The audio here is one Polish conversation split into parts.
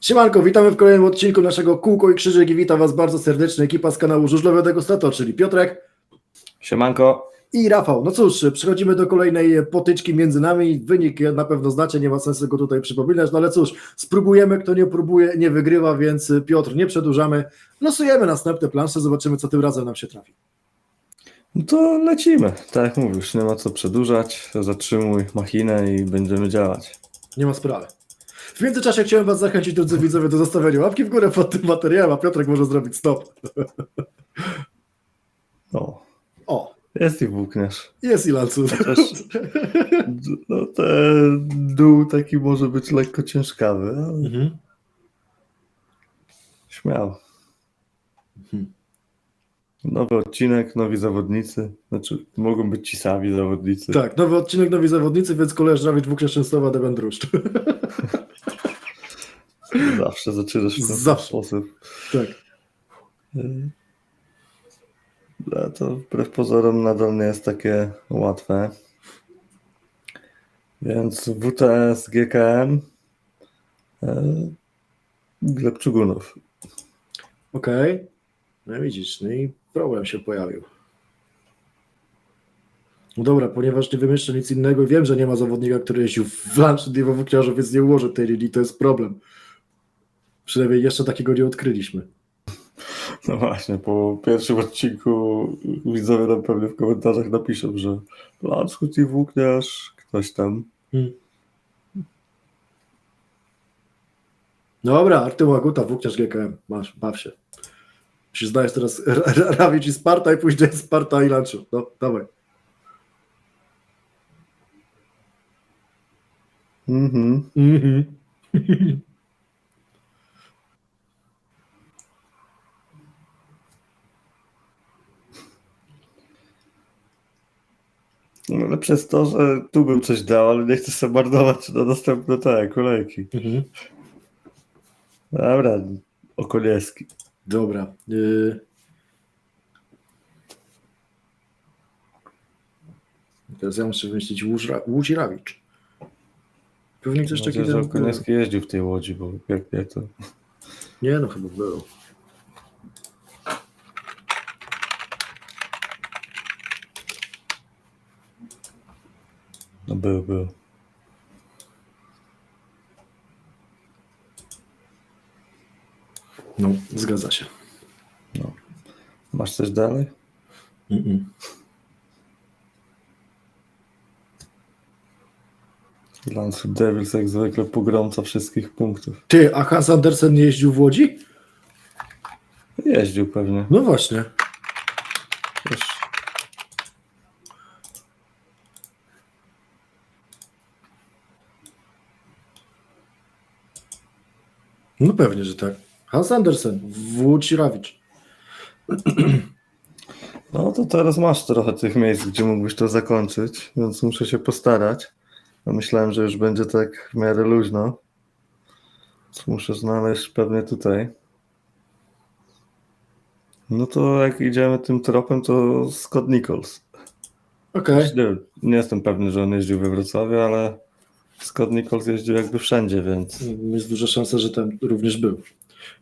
Siemanko, witamy w kolejnym odcinku naszego Kółko i Krzyżyk i witam Was bardzo serdecznie ekipa z kanału Żużlowy Degustator, czyli Piotrek Siemanko. i Rafał. No cóż, przechodzimy do kolejnej potyczki między nami. Wynik na pewno znacie, nie ma sensu go tutaj przypominać, no ale cóż, spróbujemy, kto nie próbuje, nie wygrywa, więc Piotr, nie przedłużamy. Losujemy następne plansze, zobaczymy co tym razem nam się trafi. No to lecimy. Tak jak mówisz, nie ma co przedłużać. Zatrzymuj machinę i będziemy działać. Nie ma sprawy. W międzyczasie chciałem Was zachęcić, drodzy widzowie, do zostawienia łapki w górę pod tym materiałem, a Piotrek może zrobić stop. O, O, jest i włókniarz. jest. Chociaż d- no, ten dół taki może być lekko ciężkawy, ale Mhm. śmiało. Nowy odcinek, nowi zawodnicy. Znaczy, mogą być ci sami zawodnicy. Tak, nowy odcinek, nowi zawodnicy, więc koleż Rawicz, Włókniarz Częstowa, Deben Druszcz. Zawsze zaczynasz w ten Zawsze. sposób. tak. Y, A to wbrew pozorom nadal nie jest takie łatwe. Więc WTS GKM e, Gleb Czugunów. Okej. No widzisz, no i problem się pojawił. No dobra, ponieważ nie wymieszczę nic innego, wiem, że nie ma zawodnika, który jeździł w lunch Divo Włókniarzu, więc nie ułożę tej linii, to jest problem. Przynajmniej jeszcze takiego nie odkryliśmy. No właśnie, po pierwszym odcinku widzowie nam pewnie w komentarzach napiszą, że Lanskut i Włókniarz, ktoś tam. Hmm. Dobra, Artył Aguta, Włókniarz GKM, masz, baw się. Musisz znaleźć teraz Ra- Ra- Rawicz i Sparta i później Sparta i Lunchu. No, dawaj. Mhm. Mhm. No, ale przez to, że tu bym coś dał, ale nie chcę sobie marnować na następne te kolejki. Mhm. Dobra, Okonieski. Dobra. y- Teraz ja muszę wymyślić Łódź, Ra- Łódź i Rawicz. Pewnie ktoś taki Myślę, że ten... Okonieski jeździł w tej łodzi, bo jak nie to... Nie no, chyba był. No był, był. No, zgadza się. Masz coś dalej? Mm-mm. Lance Devils jak zwykle pogromca wszystkich punktów. Ty, a Hans Andersen nie jeździł w Łodzi? Jeździł pewnie. No właśnie. Wiesz, No pewnie, że tak. Hans Andersen, w Łódź i Rawicz. No to teraz masz trochę tych miejsc, gdzie mógłbyś to zakończyć, więc muszę się postarać. No myślałem, że już będzie tak w miarę luźno. Więc muszę znaleźć pewnie tutaj. No to jak idziemy tym tropem, to Scott Nichols. Okej. Nie, nie jestem pewny, że on jeździł we Wrocławiu, ale Scott Nichols jeździł jakby wszędzie, więc Jest duża szansa, że tam również był.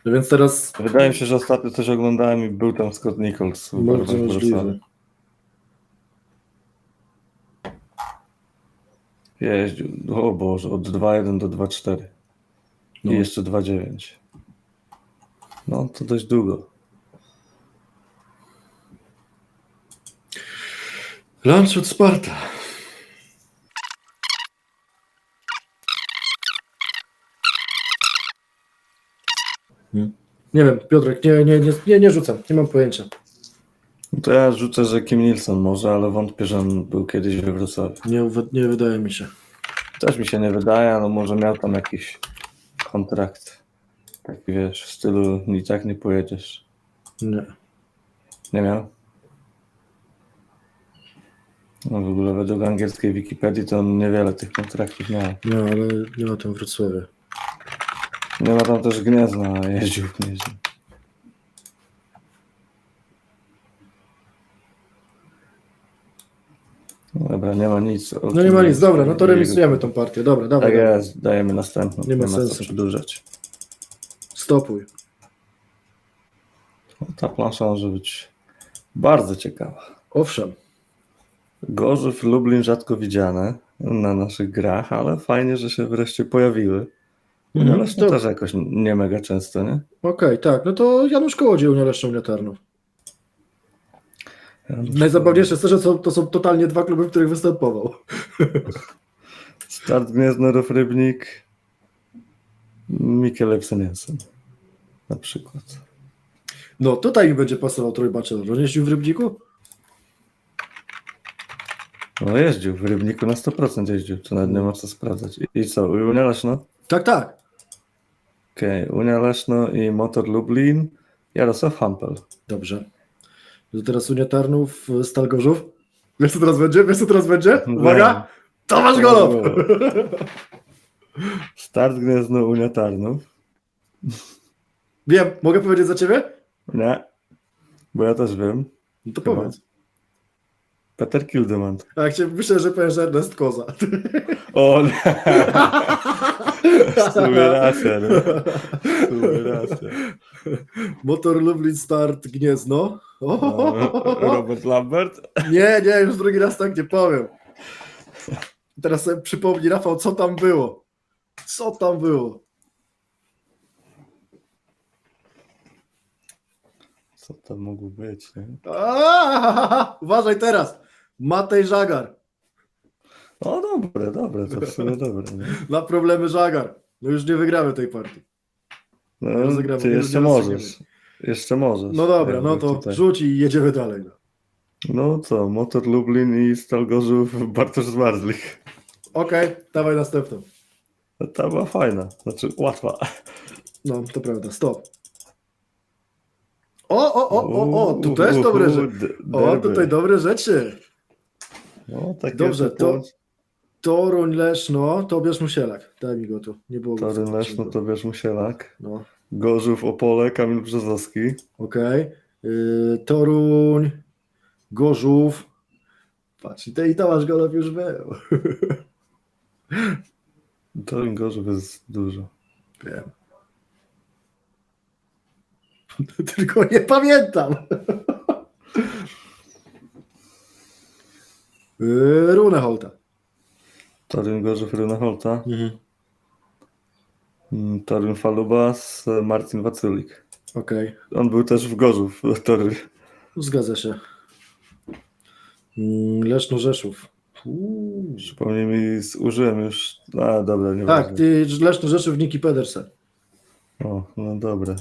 No więc teraz wydaje mi się, że ostatnio coś oglądałem i był tam Scott Nichols. bardzo możliwe. Jeździł, o Boże, od 2.1 do 2.4 No. i jeszcze 2.9. No to dość długo. Lunch od Sparta. Nie wiem, Piotrek, nie, nie, nie, nie, nie rzucam, nie mam pojęcia. No to ja rzucę, że Kim Nilsson może, ale wątpię, że on był kiedyś we Wrocławiu. Nie, nie wydaje mi się. Też mi się nie wydaje, ale może miał tam jakiś kontrakt. Taki wiesz, w stylu i tak nie pojedziesz. Nie. Nie miał? No w ogóle według angielskiej Wikipedii to on niewiele tych kontraktów miał. No, ale nie ma tam Wrocławia. Nie ma tam też Gniezna, jeździł w Gnieźnie. No Dobra, nie ma nic. o No nie ma tym- nic, dobra, no to remisujemy tą partię. Dobra, dawaj. Tak dawaj. jest, dajemy następną. Nie ma co sensu. przedłużać. Stopuj. O, Ta plansza może być bardzo ciekawa. Owszem. Gorzów, Lublin rzadko widziane na naszych grach, ale fajnie, że się wreszcie pojawiły. Mhm, Ale to- to też jakoś nie mega często, nie? Okej, tak. No to Janusz Kołodziej Unia Leszczą Unia Tarnów. Najzabawniejsze jest to, że są, to są totalnie dwa kluby, w których występował. Start Gniezno, Rybnik, Mikkel Ebsen na przykład. No tutaj mi będzie pasował trójbaczelor. On jeździł w Rybniku? No jeździł, w Rybniku na 100% jeździł, to nawet nie ma co sprawdzać. I, i co, Unia Leszno? Tak, tak. Okej, Unia Leszno i Motor Lublin, Jarosław Hampel. Dobrze. To teraz Unia Tarnów, Stal Gorzów. Wiesz co teraz będzie? Wiesz co teraz będzie? Uwaga! Tomasz Golow! Start Gniezno, Unia Tarnów. Wiem, mogę powiedzieć za ciebie? Nie, bo ja też wiem. No to Chyba. powiedz. Peter jak cię, myślę, że powiem, że Ernest Koza. O nie! W sumie racja, nie? W sumie racja. Motor Lublin Start Gniezno. No, Robert Lambert? Nie, nie, już drugi raz tak nie powiem. Teraz sobie przypomnij, Rafał, co tam było. Co tam było? Co to mogło być, nie? Aaaa, uważaj teraz. Matej Żagar. O, dobre, dobre, to w sumie dobre. Nie? Na problemy Żagar. No już nie wygramy tej partii. No, rozegramy, ty jeszcze możesz. Jeszcze możesz. No dobra, no to tutaj. rzuć i jedziemy dalej. no. No co, Motor Lublin i Stal Gorzów Bartosz Zmarzlik. Okej, dawaj następną. No, Ta była fajna, znaczy łatwa. No, to prawda, stop. O, o, o, o, o, tu też dobre rzeczy. O, tutaj dobre rzeczy. No, takie Dobrze, to- Toruń, Leszno, Tobiasz Musielak. Daj mi go tu. Nie było go. tym Leszno. Tobiasz Musielak. No, Gorzów, Opole, Kamil Brzozowski. okej. Yy, Toruń, Gorzów. Patrz, i, te, i Tomasz Golow już był. Toryn Gorzów jest dużo. Wiem. Tylko nie pamiętam. Yy, Toryn Gorzów, Runa Holta. Mhm. Mm, Falubas, Marcin Waculik. Okej, On był też w Gorzów, Toryn. zgadza się. Mm, Leszno Rzeszów. Uuu. Przypomnij mi, z- użyłem już. A, dobra, nie Tak, ty, Leszno Rzeszów, Niki Pedersen. O, no dobra.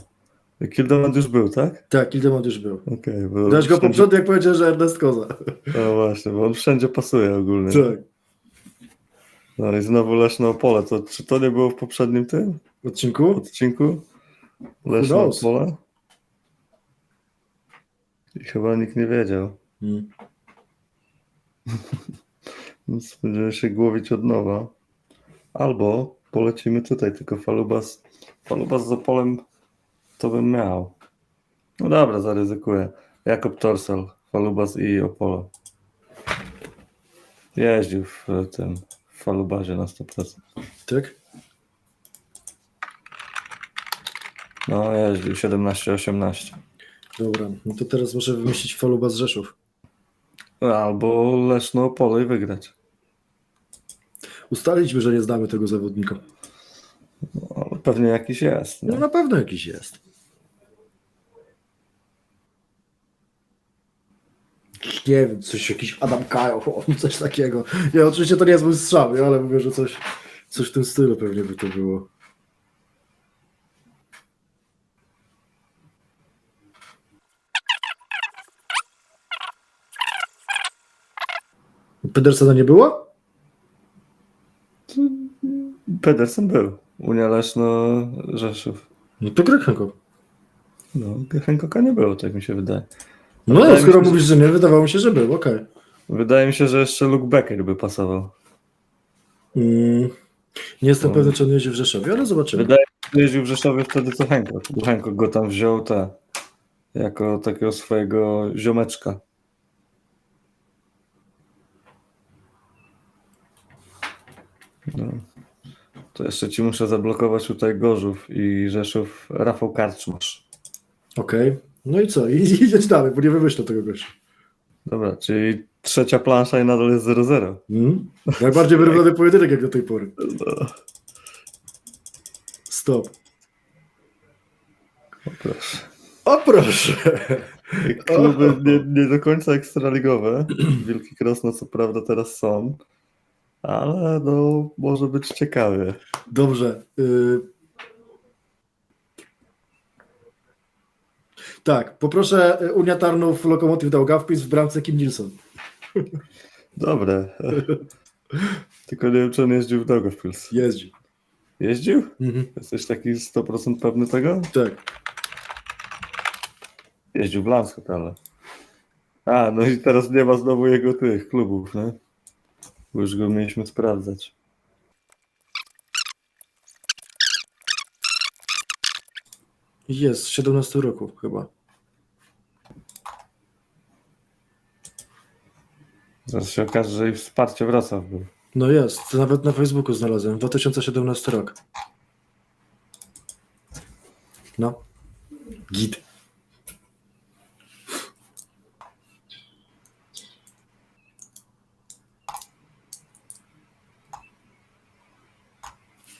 Kildemand już był, tak? Tak, Ildemont już był. Okej, bo. Dać go wszędzie- poprzednio, jak powiedział, że Ernest Koza. No właśnie, bo on wszędzie pasuje ogólnie. Tak. No i znowu Leszno Opole. To, czy to nie było w poprzednim tym Odcinku? odcinku? Leszno? Opole? I chyba nikt nie wiedział. Mm. Więc będziemy się głowić od nowa. Albo polecimy tutaj, tylko Falubas, Falubas z Opolem to bym miał. No dobra, zaryzykuję. Jakob Torsel, Falubas i Opole. Jeździł w tym w Falubazie na 100%. Tak? No jeździł 17-18. Dobra, no to teraz muszę wymyślić Faluba z Rzeszów. Albo Leszno Opole i wygrać. Ustaliliśmy, że nie znamy tego zawodnika. No, ale pewnie jakiś jest. No na pewno jakiś jest. Nie wiem, coś jakiś Adam Kajow, o, coś takiego. Nie, oczywiście to nie jest mój strzał, nie? ale mówię, że coś, coś w tym stylu pewnie by to było. Pedersena nie było? Pedersen był. Unia Leszno Rzeszów. No to Greg Hancock. No, Hancocka nie było, tak mi się wydaje. No, Wydaje mi skoro się, mówisz, że nie, wydawało mi się, że był, okej. Wydaje mi się, że jeszcze Luke Becker by pasował. Mm, nie jestem No. pewny, czy on jeździ w Rzeszowie, ale zobaczymy. Wydaje mi się, że jeździł w Rzeszowie wtedy co. Bo Hancock go tam wziął te, jako takiego swojego ziomeczka. No. To jeszcze ci muszę zablokować tutaj Gorzów i Rzeszów Rafał Karczmasz. Okej. No i co? I idziesz dalej, bo nie wymyślę tego gościa. Dobra, czyli trzecia plansza i nadal jest 0-0. Hmm? Najbardziej wyrównany pojedynek jak do tej pory. No, Stop. o proszę. O proszę! Kluby nie, nie do końca ekstraligowe. Wielki Krosno co prawda teraz są, ale no może być ciekawie. Dobrze. y- Tak, poproszę y, Unia Tarnów Lokomotyw dał wpis w bramce Kim Nilsson. Dobre. Tylko nie wiem, czy on jeździł w Daugavpils. Jeździ. Jeździł? Mhm. Jesteś taki 100% pewny tego? Tak. Jeździł w Landshut, ale... A, no i teraz nie ma znowu jego tych klubów, nie? Bo już go mieliśmy sprawdzać. Jest, z 17 roku chyba. Zaraz się okaże, że i wsparcie Wrocław był. No jest, nawet na Facebooku znalazłem. 2017 rok. No. Git.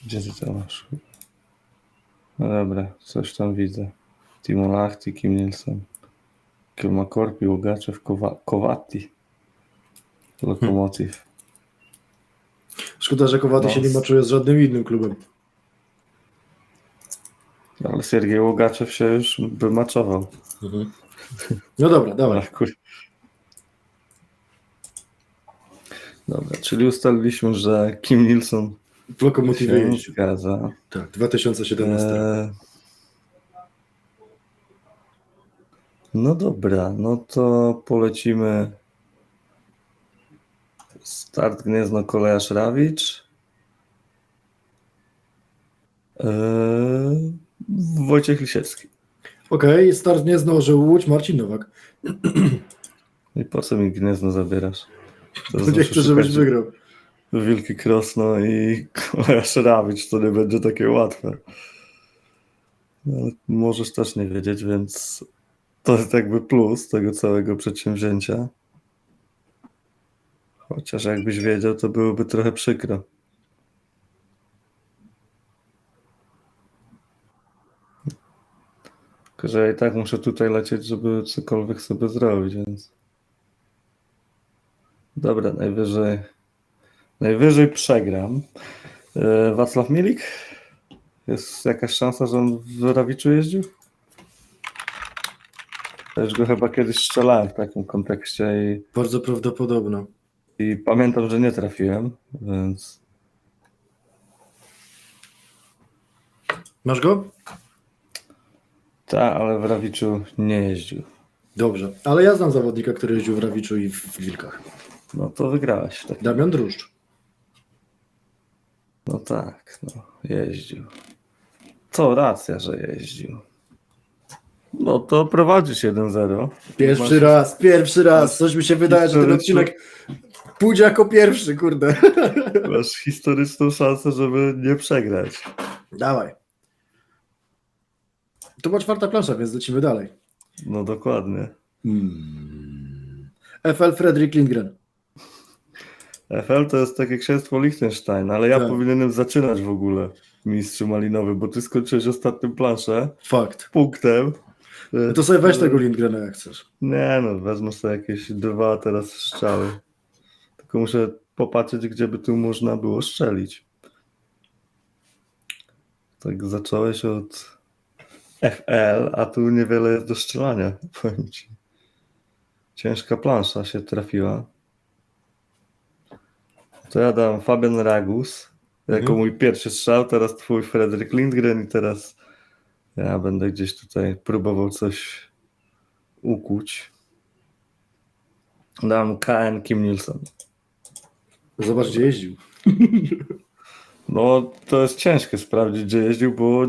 Gdzie ty to masz? No dobra, coś tam widzę. Timo Lahti, Kim Nielsen, Kilma Korpi, Ługaczew, Kowa- Kowati, Lokomotiv. Szkoda, że Kowaty No. się nie maczuje z żadnym innym klubem. Ale Siergiej Ługaczew się już wymaczował. No dobra, dawaj. Ach, kur... Dobra, czyli ustaliliśmy, że Kim Nilsson W Lokomotywie się zgadza. Tak, 2017 rok. Eee, No dobra, no to polecimy. Start Gniezno Kolejarz Rawicz. Eee, Wojciech Lisiecki. Okej, start nie zdążył Łódź, Marcin Nowak. I po co mi Gniezno zabierasz? To Nie muszę chcę, żebyś wygrał. Wielki Krosno i Kolejarz Rawicz, to nie będzie takie łatwe. No, ale możesz też nie wiedzieć, więc to jest jakby plus tego całego przedsięwzięcia. Chociaż jakbyś wiedział, to byłoby trochę przykro. Tylko, że ja i tak muszę tutaj lecieć, żeby cokolwiek sobie zrobić, więc... Dobra, najwyżej... Najwyżej przegram. E, Wacław Milik? Jest jakaś szansa, że on w Rawiczu jeździł? Też go chyba kiedyś strzelałem w takim kontekście i, Bardzo prawdopodobne. I pamiętam, że nie trafiłem, więc Masz go? tak, ale w Rawiczu nie jeździł. Dobrze. Ale ja znam zawodnika, który jeździł w Rawiczu i w Wilkach. No to wygrałeś. Tak. Damian Druszcz. No tak, no, jeździł. To racja, że jeździł. No to prowadzisz 1-0. Pierwszy Masz- raz, pierwszy raz. Coś mi się wydaje, że ten odcinek pójdzie jako pierwszy, kurde. Masz historyczną szansę, żeby nie przegrać. Dawaj. To była czwarta plansza, więc lecimy dalej. No dokładnie. Hmm. FL Fredrik Lindgren. FL to jest takie księstwo Liechtenstein, ale ja Tak. powinienem zaczynać w ogóle mistrzu malinowy, bo ty skończyłeś ostatnią planszę Fakt. punktem. No to sobie weź tego Lindgrena jak chcesz. Nie no, wezmę sobie jakieś dwa teraz strzały. Tylko muszę popatrzeć, gdzie by tu można było strzelić. Tak zacząłeś od FL, a tu niewiele jest do strzelania, powiem ci. Ciężka plansza się trafiła. To ja dam Fabian Ragus jako Mhm. mój pierwszy strzał, teraz twój Fredrik Lindgren i teraz ja będę gdzieś tutaj próbował coś ukuć. Dam KN Kim Nilsson. Zobacz, gdzie jeździł. No to jest ciężkie sprawdzić, gdzie jeździł, bo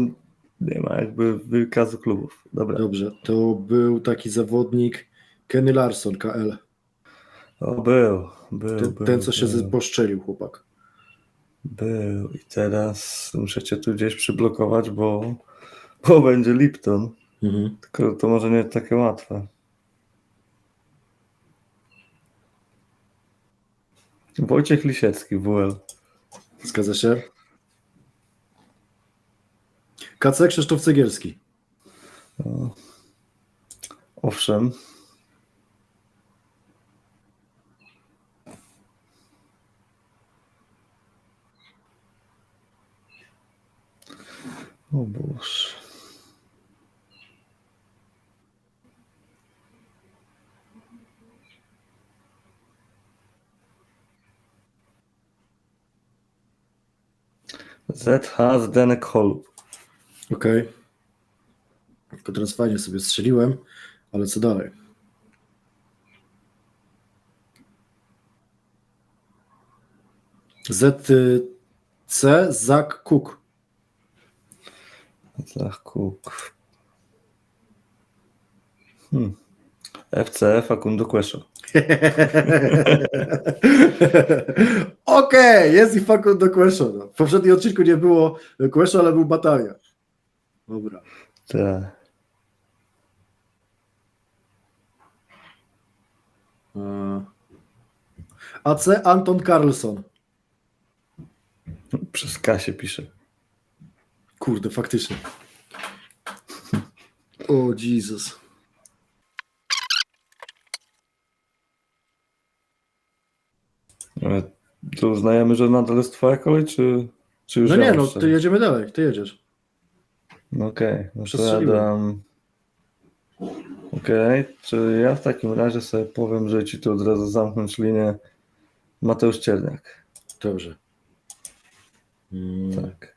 nie ma jakby wykazu klubów. Dobra. Dobrze, to był taki zawodnik Kenny Larson, KL. O, był, był, Ten, był, ten co się był. poszczelił, chłopak. Był i teraz muszę cię tu gdzieś przyblokować, bo, bo będzie Lipton. Mhm. Tylko to może nie takie łatwe. Wojciech Lisiecki, WL. Zgadza się. KC Krzysztof Cegielski. O. Owszem. O Boże. ZH Zdenek Holub. Okej. Tylko teraz fajnie sobie strzeliłem, ale co dalej? ZC Zak Cook. Zachkuk. Hmm. FCF Facundo Queso. Okej, jest i Facundo Queso. No. W poprzednim odcinku nie było Queso, ale był Batalia. Dobra. Tak. E, AC Anton Carlson. Przez K się pisze. Kurde, faktycznie. O Jezus. Ale To uznajemy, że nadal jest twoja kolej, czy, czy już No ja nie, no, to jedziemy dalej, ty jedziesz. No Okej, no to ja Przestrzeliłem. dam... Okej, czy ja w takim razie sobie powiem, że ci tu od razu zamknąć linię Mateusz Cierniak. Dobrze. Mm, Tak.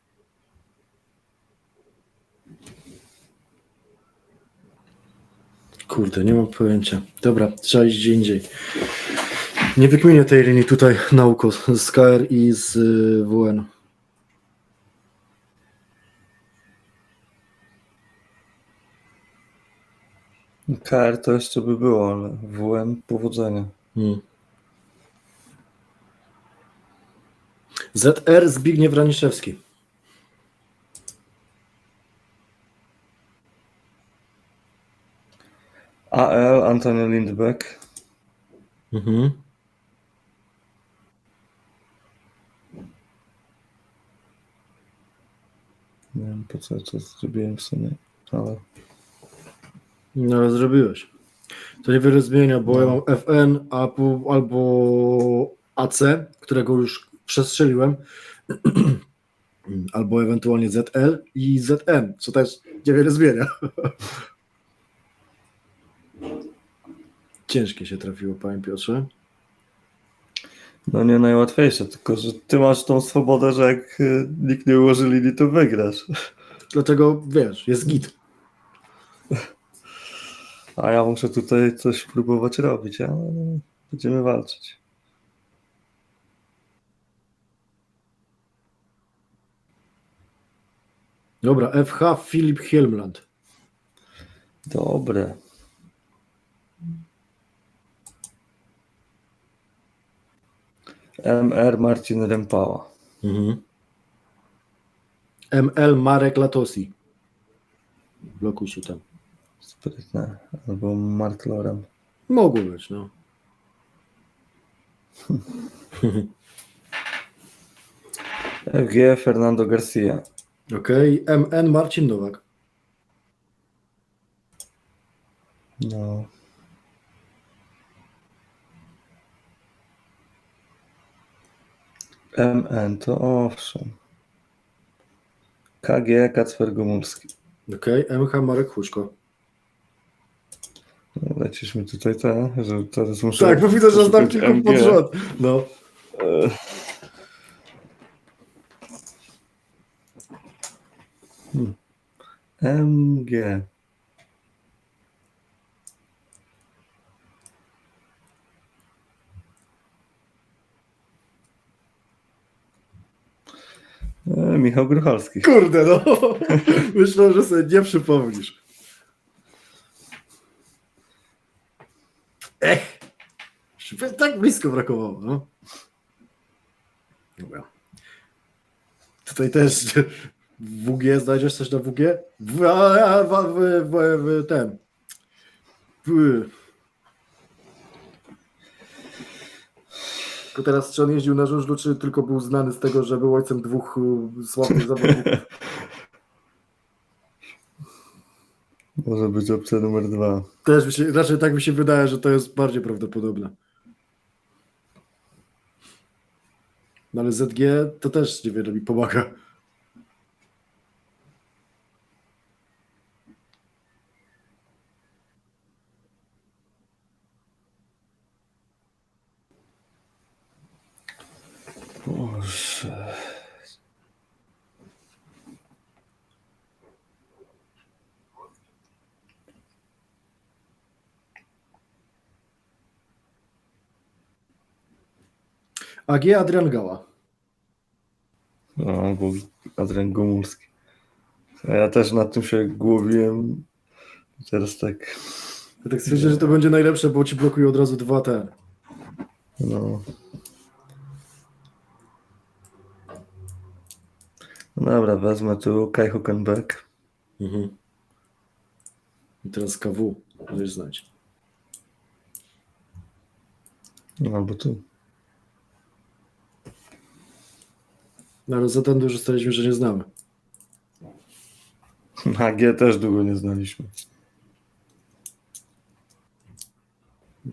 Kurde, nie mam pojęcia. Dobra, trzeba iść gdzie indziej. Nie wykminię tej linii tutaj nauką z KR i z y, WN. KR to jeszcze by było, ale WM powodzenia. Hmm. ZR Zbigniew Raniszewski. AL Antonio Lindbeck. Mhm. Nie wiem po co ja to zrobiłem w sumie, ale No ale zrobiłeś. To niewiele zmienia, bo ja mam FN a pu- albo AC, którego już przestrzeliłem, albo ewentualnie ZL i ZN, co też niewiele zmienia. Ciężkie się trafiło, panie Piotrze. No nie najłatwiejsze, tylko że ty masz tą swobodę, że jak y, nikt nie ułoży linii, to wygrasz. Dlatego wiesz, jest git. A ja muszę tutaj coś próbować robić, ale będziemy walczyć. Dobra, FH Filip Helmland. Dobre. MR Marcin Rempała. Mhm. ML Marek Latosi. Blokuj się tam. Sprytne. Albo Mark Lorem. Mogło być, no. FG Fernando Garcia. Okej, MN Marcin Nowak. No. MN to owszem. KG Kacper Gomulski. Okej, MH Marek Huszko. No, Lecisz mi tutaj te, że teraz muszę... Tak, bo widzę, że znam kilku pod rząd. No. E. Hmm. MG. E, Michał Gruchalski. Kurde, no. Myślę, że sobie nie przypomnisz. Ech. Tak blisko brakowało, no. Dobra. Tutaj też WG, znajdziesz coś na WG? W, w, w, w, w ten. W. Tylko teraz, czy on jeździł na żużlu, czy tylko był znany z tego, że był ojcem dwóch y, sławnych zawodników? Może być opcja numer dwa. Też mi się, raczej tak mi się wydaje, że to jest bardziej prawdopodobne. No ale ZG to też niewiele mi pomaga. AG Adrian Gała. No, Adrian Gomulski. Ja też nad tym się głowiłem. Teraz tak, Ja tak stwierdziłem, że to będzie najlepsze, bo ci blokuje od razu dwa te. no. Dobra, wezmę tu Kai Huckenberg. Mhm. I teraz KW. Możesz znać. No, albo tu. No ale za ten dużo staliśmy, że nie znamy. AG też długo nie znaliśmy.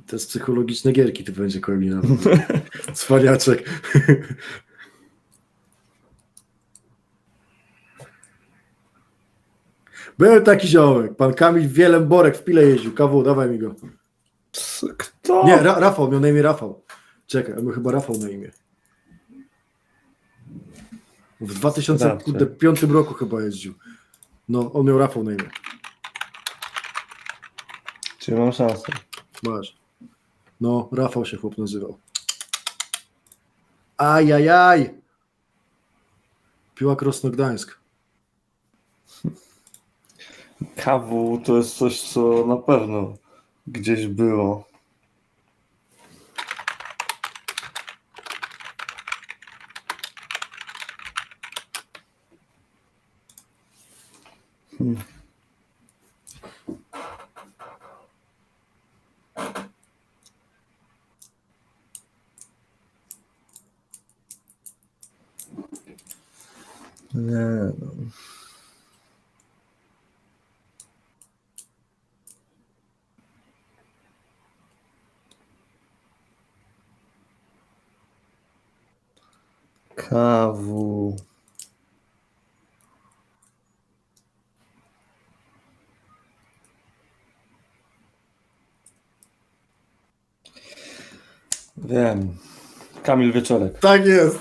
To jest psychologiczne gierki, to będzie Kolina. Cwaniaczek. Był taki ziomek, pan Kamil Wielemborek w Pile jeździł. KW, dawaj mi go. Kto? Nie, Ra Rafał, miał na imię Rafał. Czekaj, miał chyba Rafał na imię. W 2005 roku chyba jeździł. No, on miał Rafał na imię. Czy mam szansę? Masz. No, Rafał się chłop nazywał. Ajajaj! Piła Krosno Gdańsk. KW to jest coś, co na pewno gdzieś było. Hmm. Nie, no. Kawu. Wiem. Kamil Wieczorek. Tak jest.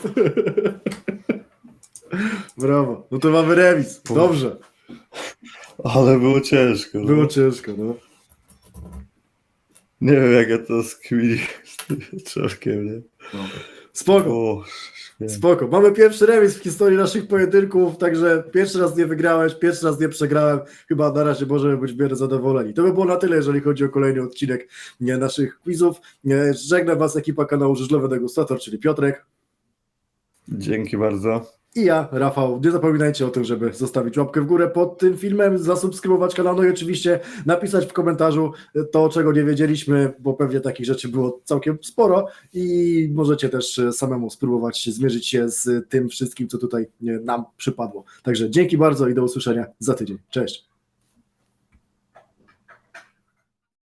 Brawo. No to mamy remis. Dobrze. Ale było ciężko. no. Było ciężko, no. Nie wiem jak ja to z tym Wieczorkiem, nie? Spoko. O. Spoko. Mamy pierwszy remis w historii naszych pojedynków, także pierwszy raz nie wygrałeś, pierwszy raz nie przegrałem. Chyba na razie możemy być w miarę zadowoleni. To by było na tyle, jeżeli chodzi o kolejny odcinek naszych quizów. Żegnam Was ekipa kanału Żużlowy Degustator, czyli Piotrek Dzięki bardzo. I ja, Rafał. Nie zapominajcie o tym, żeby zostawić łapkę w górę pod tym filmem, zasubskrybować kanał, no i oczywiście napisać w komentarzu to, czego nie wiedzieliśmy, bo pewnie takich rzeczy było całkiem sporo i możecie też samemu spróbować zmierzyć się z tym wszystkim, co tutaj nie, nam przypadło. Także dzięki bardzo i do usłyszenia za tydzień. Cześć.